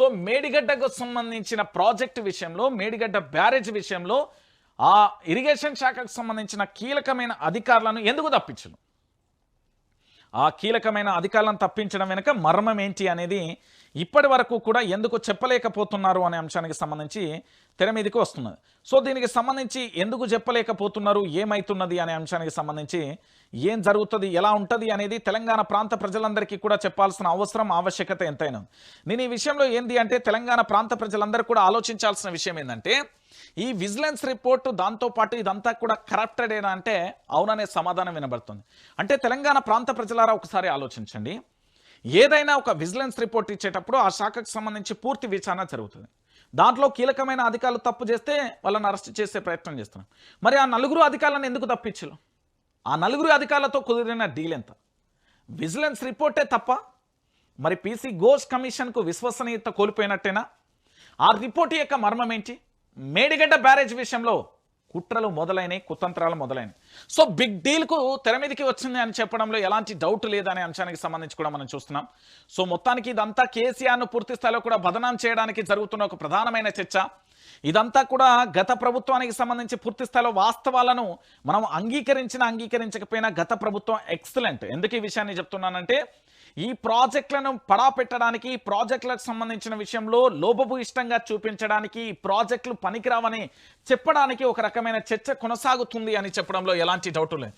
So మేడిగడ్డకు సంబంధించిన project విషయంలో Medigadda barrage విషయంలో ఆ ఇరిగేషన్ శాఖకు సంబంధించిన కీలకమైన అధికారులను ఎందుకు తప్పించను? ఆ కీలకమైన అధికారులను తప్పించడం వెనుక మర్మం ఏంటి అనేది ఇప్పటి వరకు కూడా ఎందుకు చెప్పలేకపోతున్నారు అనే అంశానికి సంబంధించి తెర మీదకి వస్తున్నది. సో దీనికి సంబంధించి ఎందుకు చెప్పలేకపోతున్నారు? ఏమైతున్నది అనే అంశానికి సంబంధించి ఏం జరుగుతుంది? ఎలా ఉంటుంది అనేది తెలంగాణ ప్రాంత ప్రజలందరికీ కూడా చెప్పాల్సిన అవసరం ఆవశ్యకత ఎంతైనా. నేను ఈ విషయంలో ఏంది అంటే తెలంగాణ ప్రాంత ప్రజలందరూ కూడా ఆలోచించాల్సిన విషయం ఏంటంటే ఈ విజిలెన్స్ రిపోర్ట్ దాంతోపాటు ఇదంతా కూడా కరప్టెడేనా అంటే అవుననే సమాధానం వినబడుతుంది. అంటే తెలంగాణ ప్రాంత ప్రజలారా ఒకసారి ఆలోచించండి. ఏదైనా ఒక విజిలెన్స్ రిపోర్ట్ ఇచ్చేటప్పుడు ఆ శాఖకు సంబంధించి పూర్తి విచారణ జరుగుతుంది. దాంట్లో కీలకమైన అధికారులు తప్పు చేస్తే వాళ్ళని అరెస్ట్ చేసే ప్రయత్నం చేస్తున్నాం మరి ఆ నలుగురు అధికారులను ఎందుకు తప్పించరు? ఆ నలుగురు అధికారులతో కుదిరిన డీల్ ఎంత? విజిలెన్స్ రిపోర్టే తప్ప మరి పీసీ ఘోష్ కమిషన్కు విశ్వసనీయత కోల్పోయినట్టేనా? ఆ రిపోర్ట్ యొక్క మర్మం ఏంటి మేడిగడ్డ బ్యారేజ్ విషయంలో కుట్రలు మొదలైనవి కుతంత్రాలు మొదలైనవి సో బిగ్ డీల్కు తెర మీదకి వచ్చింది అని చెప్పడంలో ఎలాంటి డౌట్ లేదనే అంశానికి సంబంధించి కూడా మనం చూస్తున్నాం. సో మొత్తానికి ఇదంతా కేసీఆర్ను పూర్తి స్థాయిలో కూడా బదనాం చేయడానికి జరుగుతున్న ఒక ప్రధానమైన చర్చ. ఇదంతా కూడా గత ప్రభుత్వానికి సంబంధించి పూర్తి స్థాయిలో వాస్తవాలను మనం అంగీకరించినా అంగీకరించకపోయినా గత ప్రభుత్వం ఎక్సలెంట్ ఎందుకు ఈ విషయాన్ని చెప్తున్నానంటే ఈ ప్రాజెక్టులను పడా పెట్టడానికి ఈ ప్రాజెక్టులకు సంబంధించిన విషయంలో లోపపు ఇష్టంగా చూపించడానికి ఈ ప్రాజెక్టులు పనికిరావని చెప్పడానికి ఒక రకమైన చర్చ కొనసాగుతుంది అని చెప్పడంలో ఎలాంటి డౌట్ లేదు.